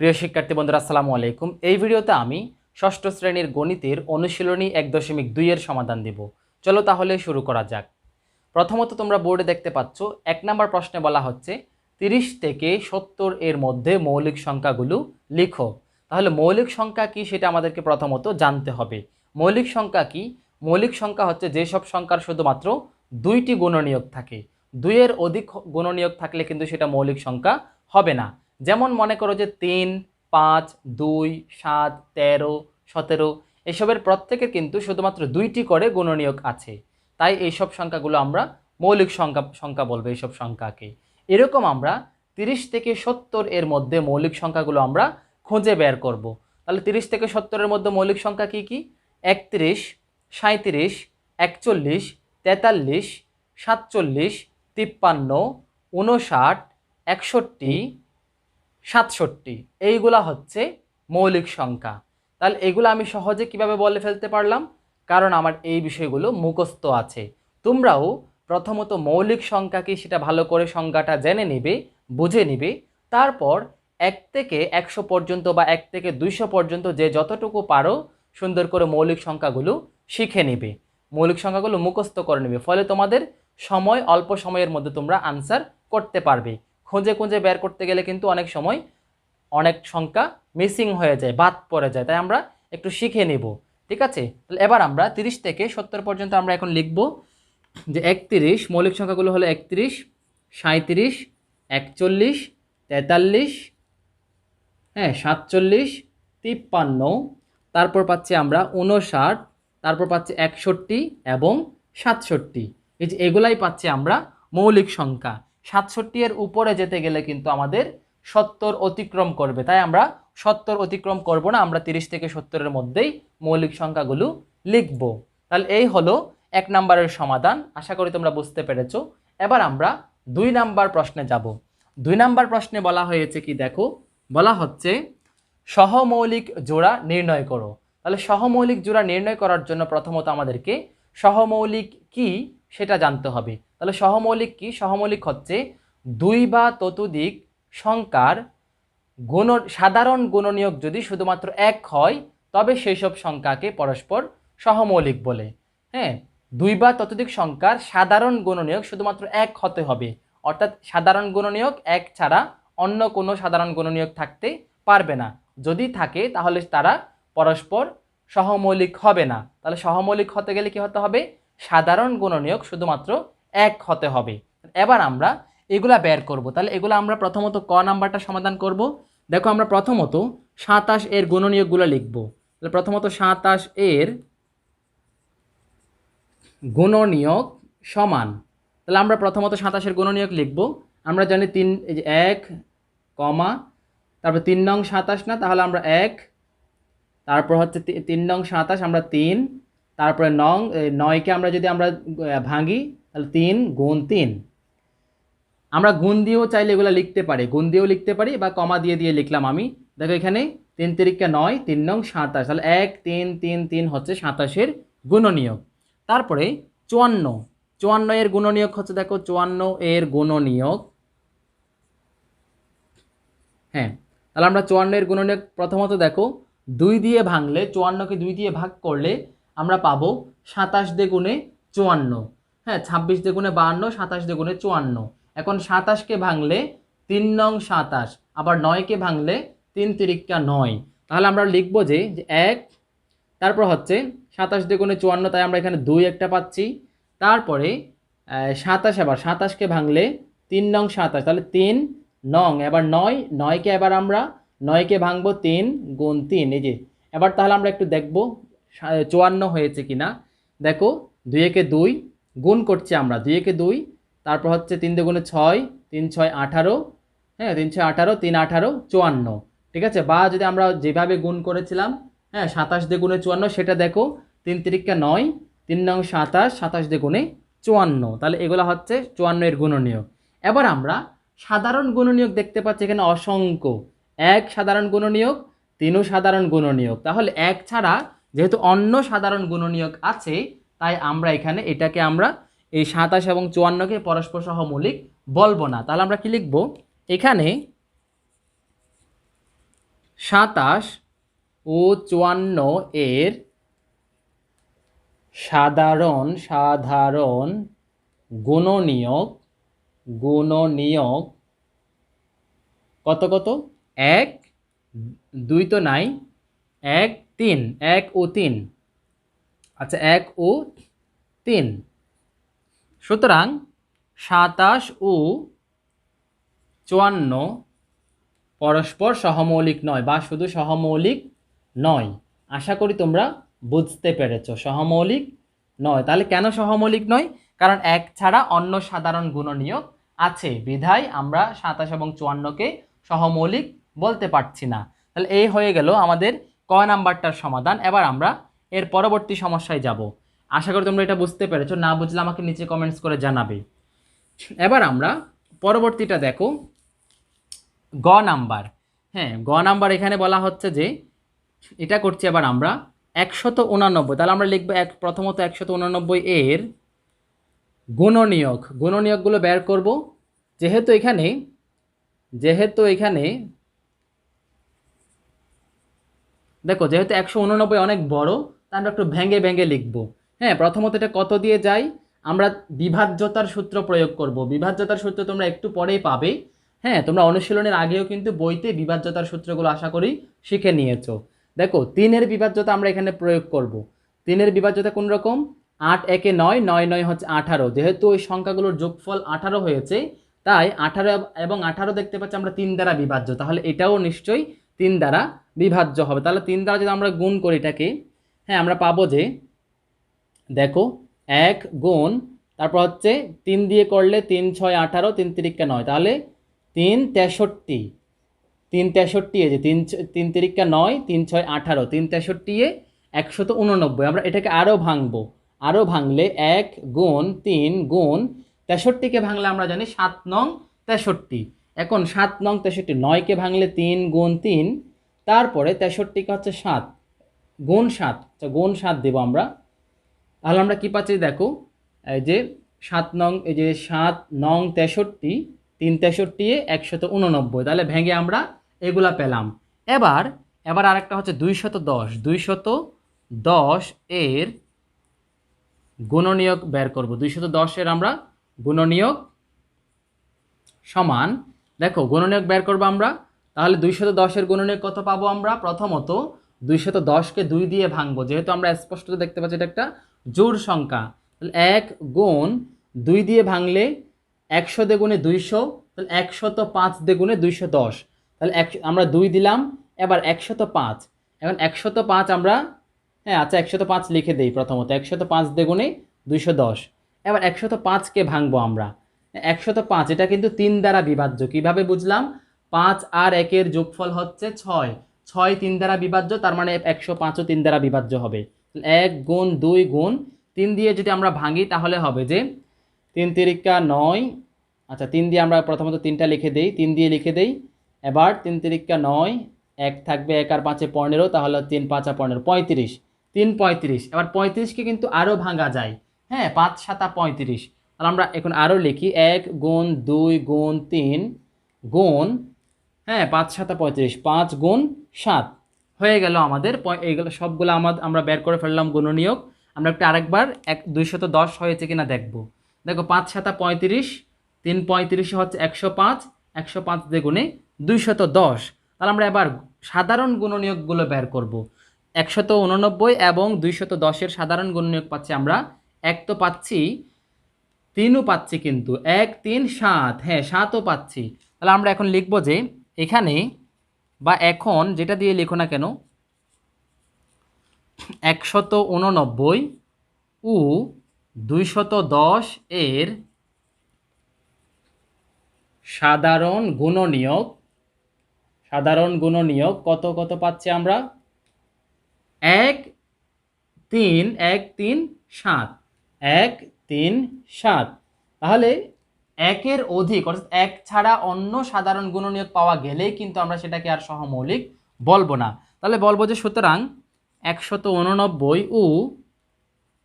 প্রিয় শিক্ষার্থী বন্ধুরা, আসসালামু আলাইকুম। এই ভিডিওতে আমি ষষ্ঠ শ্রেণির গণিতের অনুশীলনী এক দশমিক দুইয়ের সমাধান দিব। চলো তাহলে শুরু করা যাক। প্রথমত তোমরা বোর্ডে দেখতে পাচ্ছ, এক নম্বর প্রশ্নে বলা হচ্ছে, তিরিশ থেকে সত্তর এর মধ্যে মৌলিক সংখ্যাগুলো লিখো। তাহলে মৌলিক সংখ্যা কি সেটা আমাদেরকে প্রথমত জানতে হবে। মৌলিক সংখ্যা কি? মৌলিক সংখ্যা হচ্ছে যেসব সংখ্যার শুধুমাত্র দুইটি গুণনীয়ক থাকে। দুইয়ের অধিক গুণনীয়ক থাকলে কিন্তু সেটা মৌলিক সংখ্যা হবে না। যেমন মনে করো যে তিন, পাঁচ, দুই, সাত, তেরো, সতেরো, এসবের প্রত্যেকের কিন্তু শুধুমাত্র দুইটি করে গুণনীয়ক আছে। তাই এইসব সংখ্যাগুলো আমরা মৌলিক সংখ্যা সংখ্যা বলব এইসব সংখ্যাকে। এরকম আমরা তিরিশ থেকে সত্তর এর মধ্যে মৌলিক সংখ্যাগুলো আমরা খুঁজে বের করব। তাহলে তিরিশ থেকে সত্তরের মধ্যে মৌলিক সংখ্যা কি কি? একত্রিশ সাঁত্রিশ একচল্লিশ, তেতাল্লিশ, সাতচল্লিশ, তিপ্পান্ন উনষাট একষট্টি সাতষট্টি। এইগুলা হচ্ছে মৌলিক সংখ্যা। তাহলে এগুলো আমি সহজে কীভাবে বলে ফেলতে পারলাম? কারণ আমার এই বিষয়গুলো মুখস্থ আছে। তোমরাও প্রথমত মৌলিক সংখ্যা কি সেটা ভালো করে সংখ্যাটা জেনে নিবে, বুঝে নিবে। তারপর এক থেকে একশো পর্যন্ত বা এক থেকে দুইশো পর্যন্ত যে যতটুকু পারো সুন্দর করে মৌলিক সংখ্যাগুলো শিখে নিবে। মৌলিক সংখ্যাগুলো মুখস্থ করে নেবে। ফলে তোমাদের সময় অল্প সময়ের মধ্যে তোমরা আনসার করতে পারবে। খুঁজে খুঁজে বের করতে গেলে কিন্তু অনেক সময় অনেক সংখ্যা মিসিং হয়ে যায়, বাদ পড়ে যায়। তাই আমরা একটু শিখে নেব। ঠিক আছে? তাহলে এবার আমরা তিরিশ থেকে সত্তর পর্যন্ত আমরা এখন লিখব যে একত্রিশ, মৌলিক সংখ্যাগুলো হলো একত্রিশ সাঁত্রিশ একচল্লিশ, তেতাল্লিশ হ্যাঁ সাতচল্লিশ, তিপ্পান্ন, তারপর পাচ্ছি আমরা উনষাট তারপর পাচ্ছি একষট্টি এবং সাতষট্টি। এই যে এগুলাই পাচ্ছি আমরা মৌলিক সংখ্যা। সাতষট্টি এর উপরে যেতে গেলে কিন্তু আমাদের সত্তর অতিক্রম করবে। তাই আমরা সত্তর অতিক্রম করব না, আমরা তিরিশ থেকে সত্তরের মধ্যেই মৌলিক সংখ্যাগুলো লিখব। তাহলে এই হলো এক নাম্বারের সমাধান, আশা করি তোমরা বুঝতে পেরেছ। এবার আমরা দুই নাম্বার প্রশ্নে যাব। দুই নাম্বার প্রশ্নে বলা হয়েছে কি, দেখো, বলা হচ্ছে সহমৌলিক জোড়া নির্ণয় করো। তাহলে সহমৌলিক জোড়া নির্ণয় করার জন্য প্রথমত আমাদেরকে সহমৌলিক কি সেটা জানতে হবে। তাহলে সহমৌলিক কি? সহমৌলিক হচ্ছে দুই বা ততোধিক সংখ্যার গুণ সাধারণ গুণনীয়ক যদি শুধুমাত্র এক হয়, তবে সেই সব সংখ্যাকে পরস্পর সহমৌলিক বলে। হ্যাঁ? দুই বা ততোধিক সংখ্যার সাধারণ গুণনীয়ক শুধুমাত্র এক হতে হবে। অর্থাৎ সাধারণ গুণনীয়ক এক ছাড়া অন্য কোনো সাধারণ গুণনীয়ক থাকতে পারবে না। যদি থাকে, তাহলে তারা পরস্পর সহমৌলিক হবে না। তাহলে সহমৌলিক হতে গেলে কি হতে হবে? সাধারণ গুণনীয়ক শুধুমাত্র এক হতে হবে। এবার আমরা এগুলা বের করব। তাহলে এগুলো আমরা প্রথমত ক নাম্বারটা সমাধান করব। দেখো আমরা প্রথমত সাতাশ এর গুণনীয়কগুলো লিখব। তাহলে প্রথমত সাতাশ এর গুণনীয়ক সমান। তাহলে আমরা প্রথমত সাতাশের গুণনীয়ক লিখব। আমরা জানি তিন এক, কমা, তারপর তিন নং সাতাশ না, তাহলে আমরা এক, তারপর হচ্ছে তিন নং সাতাশ, আমরা তিন, তারপরে নং নয়কে আমরা যদি আমরা ভাঙি তাহলে তিন গুণ তিন। আমরা গুণ দিয়েও চাইলে এগুলো লিখতে পারি। গুণ দিয়েও লিখতে পারি বা কমা দিয়ে দিয়ে লিখলাম আমি। দেখো এখানে তিন তিরিকা নয়, তিন নং সাতাশ। তাহলে এক, তিন তিন তিন হচ্ছে সাতাশের গুণনীয়ক। তারপরে চুয়ান্ন। চুয়ান্ন এর গুণনীয়ক হচ্ছে দেখো, চুয়ান্ন এর গুণনীয়ক। হ্যাঁ তাহলে আমরা চুয়ান্নের গুণনীয়ক প্রথমত দেখো, দুই দিয়ে ভাঙলে, চুয়ান্নকে দুই দিয়ে ভাগ করলে আমরা পাবো সাতাশ দিয়ে গুণে চুয়ান্ন। হ্যাঁ ছাব্বিশ দিয়ে গুণে বাহান্ন, সাতাশ দিয়ে গুণে চুয়ান্ন। এখন সাতাশকে ভাঙলে তিন নং সাতাশ, আবার নয়কে ভাঙলে তিন তিরিকা নয়। তাহলে আমরা লিখব যে এক, তারপর হচ্ছে সাতাশ দিয়ে গুণে চুয়ান্ন, তাই আমরা এখানে দুই একটা পাচ্ছি। তারপরে সাতাশ আবার সাতাশকে ভাঙলে তিন নং সাতাশ, তাহলে তিন নং, এবার নয় নয়কে এবার আমরা নয়কে ভাঙবো তিন গুণ তিন, এই যে। এবার তাহলে আমরা একটু দেখব চুয়ান্ন হয়েছে কি না দেখো, দুই একে দুই গুণ করছি আমরা দুই একে দুই, তারপর হচ্ছে তিন দুগুণে ছয়, তিন ছয় আঠারো হ্যাঁ তিন ছয় আঠারো, তিন আঠারো চুয়ান্ন, ঠিক আছে? বা যদি আমরা যেভাবে গুণ করেছিলাম হ্যাঁ সাতাশ দ্বিগুণে চুয়ান্ন, সেটা দেখো, তিন তিরিকা নয়, তিন নং সাতাশ সাতাশ দ্বিগুণে চুয়ান্ন, তাহলে এগুলো হচ্ছে চুয়ান্ন এর গুণনীয়ক। এবার আমরা সাধারণ গুণনীয়ক দেখতে পাচ্ছি এখানে অসংখ্য। এক সাধারণ গুণনীয়ক, তিনও সাধারণ গুণনীয়ক। তাহলে এক ছাড়া যেহেতু অন্য সাধারণ গুণনীয়ক আছে তাই আমরা এখানে এটাকে আমরা এই সাতাশ এবং চুয়ান্নকে পরস্পর সহমৌলিক বলব না। তাহলে আমরা কি লিখব? এখানে সাতাশ ও চুয়ান্ন এর সাধারণ সাধারণ গুণনীয়ক গুণনীয়ক কত কত? এক, দুই তো নাই, এক, তিন, এক ও তিন। আচ্ছা এক ও তিন। সুতরাং সাতাশ ও চুয়ান্ন পরস্পর সহমৌলিক নয়, বা শুধু সহমৌলিক নয়। আশা করি তোমরা বুঝতে পেরেছ, সহমৌলিক নয়। তাহলে কেন সহমৌলিক নয়? কারণ এক ছাড়া অন্য সাধারণ গুণনীয়ক আছে। বিধায় আমরা সাতাশ এবং চুয়ান্নকে সহমৌলিক বলতে পারছি না। তাহলে এই হয়ে গেল আমাদের ক নাম্বারটার সমাধান। এবার আমরা এর পরবর্তী সমস্যায় যাব। আশা করি তোমরা এটা বুঝতে পেরেছ, না বুঝলে আমাকে নিচে কমেন্টস করে জানাবে। এবার আমরা পরবর্তীটা দেখো। গ নাম্বার। হ্যাঁ গ নাম্বার এখানে বলা হচ্ছে যে, এটা করছি এবার আমরা, একশত উনানব্বই। তাহলে আমরা লিখব এক, প্রথমত একশত উনানব্বই এর গুণনীয়ক। গুণনীয়কগুলো বের করব। যেহেতু এখানে যেহেতু এখানে, দেখো, যেহেতু একশো উননব্বই অনেক বড় তা আমরা একটু ভেঙে ভেঙে লিখব। হ্যাঁ প্রথমত এটা কত দিয়ে যাই? আমরা বিভাজ্যতার সূত্র প্রয়োগ করব। বিভাজ্যতার সূত্র তোমরা একটু পরেই পাবে। হ্যাঁ তোমরা অনুশীলনের আগেও কিন্তু বইতে বিভাজ্যতার সূত্রগুলো আশা করি শিখে নিয়েছো। দেখো, তিনের বিভাজ্যতা আমরা এখানে প্রয়োগ করব। তিনের বিভাজ্যতা কোন রকম? আট, একে নয় নয় নয় হচ্ছে আঠারো। যেহেতু ওই সংখ্যাগুলোর যোগফল আঠারো হয়েছে, তাই আঠারো এবং আঠারো দেখতে পাচ্ছি আমরা তিন দ্বারা বিভাজ্য। তাহলে এটাও নিশ্চয়ই তিন দ্বারা বিভাজ্য হবে। তাহলে তিন দ্বারা যদি আমরা গুণ করি এটাকে হ্যাঁ আমরা পাবো যে, দেখো, এক গুণ, তারপর হচ্ছে তিন দিয়ে করলে তিন ছয় আঠারো, তিন তিরিক্কা নয়। তাহলে তিন তেষট্টি তিন তেষট্টি যে তিন তিন তিরিক্কা নয়, তিন ছয় আঠারো, তিন তেষট্টি এ একশত উননব্বই। আমরা এটাকে আরও ভাঙবো। আরও ভাঙলে এক গুণ তিন গুণ তেষট্টিকে ভাঙলে আমরা জানি সাত নং তেষট্টি। এখন সাত নং তেষট্টি নয়কে ভাঙলে তিন গুণ তিন, তারপরে তেষট্টিকে হচ্ছে সাত। গুণ সাত আচ্ছা গুণ সাত দেবো আমরা। তাহলে আমরা কী পাচ্ছি দেখো, এই যে সাত নং, এই যে সাত নং তেষট্টি, তিন তেষট্টি একশত উননব্বই, তাহলে ভেঙে আমরা এগুলা পেলাম। এবার এবার আরেকটা হচ্ছে দুইশত দশ দুইশত দশ এর গুণনীয়ক বের করব। দুইশত দশের আমরা গুণনীয়ক সমান, দেখো, গুণনীয়ক বের করব আমরা। তাহলে দুইশত দশের গুণনীয়ক কত পাবো আমরা? প্রথমত দুইশত দশকে দুই দিয়ে ভাঙবো। যেহেতু আমরা স্পষ্ট দেখতে পাচ্ছি এটা একটা জোর সংখ্যা। তাহলে এক গুণ দুই দিয়ে ভাঙলে একশো দেগুণে দুইশো, তাহলে একশত পাঁচ দেগুণে দুইশো দশ। তাহলে এক আমরা দুই দিলাম, এবার একশত পাঁচ। এখন একশত পাঁচ আমরা হ্যাঁ আচ্ছা একশত পাঁচ লিখে দেই প্রথমত। একশত পাঁচ দেগুণে দুইশো দশ। এবার একশত পাঁচকে ভাঙবো আমরা। একশত পাঁচ, এটা কিন্তু তিন দ্বারা বিভাজ্য। কীভাবে বুঝলাম? পাঁচ আর একের যোগফল হচ্ছে ছয়। ছয় তিন দ্বারা বিভাজ্য, তার মানে একশো পাঁচও তিন দ্বারা বিভাজ্য হবে। এক গুণ দুই গুণ তিন দিয়ে যদি আমরা ভাঙি, তাহলে হবে যে তিন তিরিকা নয়। আচ্ছা তিন দিয়ে আমরা প্রথমত তিনটা লিখে দেই। তিন দিয়ে লিখে দেই। এবার তিন তিরিকা নয়, এক থাকবে এক আর পাঁচে পনেরো, তাহলে তিন পাঁচা পনেরো, পঁয়ত্রিশ। তিন পঁয়ত্রিশ। এবার পঁয়ত্রিশকে কিন্তু আরও ভাঙা যায়। হ্যাঁ পাঁচ সাতা পঁয়ত্রিশ। তাহলে আমরা এখন আরও লিখি। এক গুণ দুই গুণ তিন গুণ হ্যাঁ পাঁচ সাতা পঁয়ত্রিশ, পাঁচ গুণ সাত। হয়ে গেল আমাদের এইগুলো সবগুলো আমাদের আমরা বের করে ফেললাম গুণনীয়ক। আমরা একটু আরেকবার এক দুইশত দশ হয়েছে কিনা দেখব। দেখো, পাঁচ সাতা পঁয়ত্রিশ, তিন পঁয়ত্রিশে হচ্ছে একশো পাঁচ একশো পাঁচ দ্বিগুণে দুইশত দশ। তাহলে আমরা এবার সাধারণ গুণনীয়কগুলো বের করব। একশত উননব্বই এবং দুইশত দশের সাধারণ গুণনীয়ক পাচ্ছি আমরা। এক তো পাচ্ছি, তিনও পাচ্ছি কিন্তু। এক, তিন, সাত। হ্যাঁ সাতও পাচ্ছি। তাহলে আমরা এখন লিখব যে এখানে বা এখন যেটা দিয়ে লেখো না কেন, একশত উননব্বই ও দুইশত দশ এর সাধারণ গুণনীয়ক সাধারণ গুণনীয়ক কত কত পাচ্ছি আমরা? এক তিন এক তিন সাত, এক তিন সাত। তাহলে একের অধিক, অর্থাৎ এক ছাড়া অন্য সাধারণ গুণনীয়ক পাওয়া গেলেই কিন্তু আমরা সেটাকে আর সহমৌলিক বলব না। তাহলে বলব যে সুতরাং একশত উননব্বই ও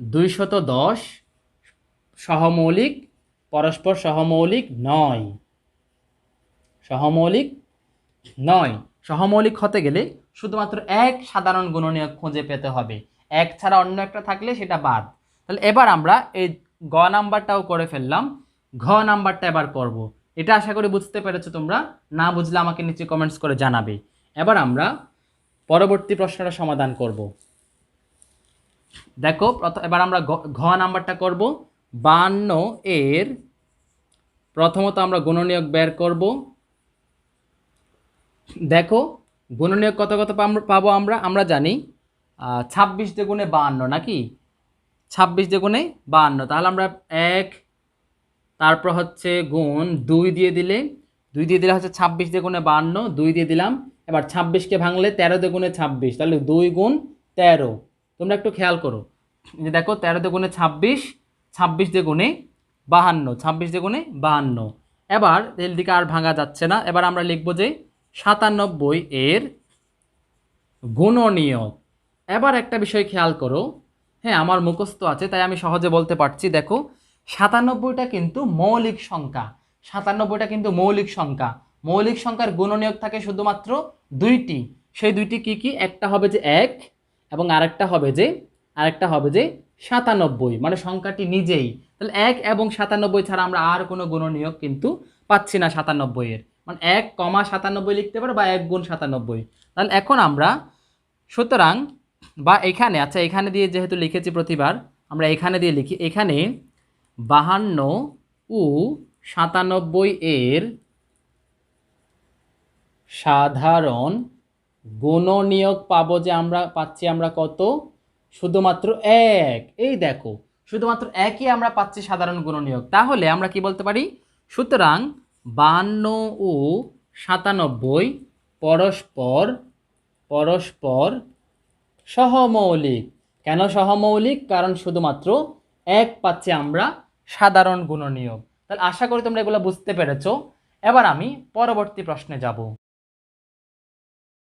দুইশত দশ সহমৌলিক পরস্পর সহমৌলিক নয়। সহমৌলিক নয়। সহমৌলিক হতে গেলে শুধুমাত্র এক সাধারণ গুণনীয়ক খুঁজে পেতে হবে। এক ছাড়া অন্য একটা থাকলে সেটা বাদ। তাহলে এবার আমরা এই গ নাম্বারটাও করে ফেললাম। ঘ নাম্বারটা এবার করব এটা আশা করি বুঝতে পেরেছ তোমরা। না বুঝলে আমাকে নিচে কমেন্টস করে জানাবে। এবার আমরা পরবর্তী প্রশ্নটা সমাধান করব। দেখো এবার আমরা ঘ- নাম্বারটা করব। বান্ন এর প্রথমত আমরা গুণনীয়ক বের করব। দেখো, গুণনীয়ক কত কত পাবো আমরা? আমরা জানি ছাব্বিশ দ্বিগুণে বাহান্ন নাকি? ছাব্বিশ দ্বিগুণে বাহান্ন তাহলে আমরা এক তারপর হচ্ছে গুণ দুই দিয়ে দিলে, দুই দিয়ে দিলে হচ্ছে ছাব্বিশ দ্বিগুণে বান্ন, দুই দিয়ে দিলাম। এবার ছাব্বিশকে ভাঙলে তেরো দ্বিগুণে ছাব্বিশ, তাহলে দুই গুণ তেরো। তোমরা একটু খেয়াল করো। যে দেখো, তেরো দ্বিগুণে ছাব্বিশ ছাব্বিশ দ্বিগুণে বাহান্ন, ছাব্বিশ দ্বিগুণে বাহান্ন। এবার এর দিকে আর ভাঙা যাচ্ছে না। এবার আমরা লিখব যে সাতানব্বই এর গুণনীয়ক এবার একটা বিষয় খেয়াল করো। হ্যাঁ আমার মুখস্থ আছে, তাই আমি সহজে বলতে পারছি। দেখো সাতানব্বইটা কিন্তু মৌলিক সংখ্যা। সাতানব্বইটা কিন্তু মৌলিক সংখ্যা। মৌলিক সংখ্যার গুণনীয়ক থাকে শুধুমাত্র দুইটি। সেই দুইটি কি কি? একটা হবে যে এক এবং আরেকটা হবে যে, আরেকটা হবে যে সাতানব্বই। মানে সংখ্যাটি নিজেই। তাহলে এক এবং সাতানব্বই ছাড়া আমরা আর কোনো গুণনীয়ক কিন্তু পাচ্ছি না সাতানব্বইয়ের। মানে এক কমা সাতানব্বই লিখতে পারো বা এক গুণ সাতানব্বই। তাহলে এখন আমরা, সুতরাং, বা এখানে আচ্ছা এখানে দিয়ে যেহেতু লিখেছি প্রতিবার, আমরা এখানে দিয়ে লিখি। এখানে বাহান্ন ও সাতানব্বই এর সাধারণ গুণনীয়ক পাবো যে আমরা, পাচ্ছি আমরা কত? শুধুমাত্র এক। এই দেখো, শুধুমাত্র একই আমরা পাচ্ছি সাধারণ গুণনীয়ক। তাহলে আমরা কি বলতে পারি? সুতরাং বাহান্ন ও সাতানব্বই পরস্পর পরস্পর সহমৌলিক। কেন সহমৌলিক? কারণ শুধুমাত্র এক পাচ্ছি আমরা সাধারণ গুণনীয় তাহলে আশা করি তোমরা এগুলো বুঝতে পেরেছ। এবার আমি পরবর্তী প্রশ্নে যাব।